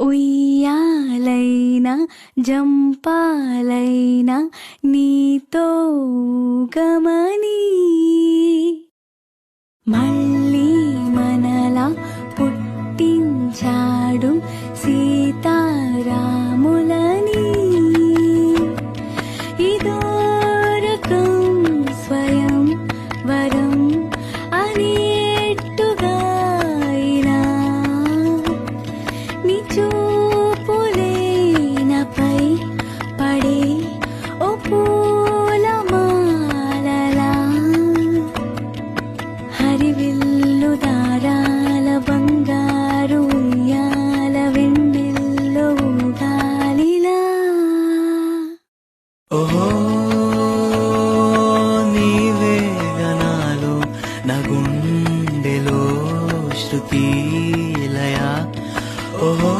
ఉయ్యాలైనా జంపాలైనా నీతో గమని. మళ్ళీ మనలా పుట్టించాడు సీతారా పూలమాలలా. హరివిల్లు దారాల బంగారు ఉయ్యాల వెన్నెల్లో గాలిలా ఓహో నీవే గణాలు నా గుండెలో శృతి లయా ఓహో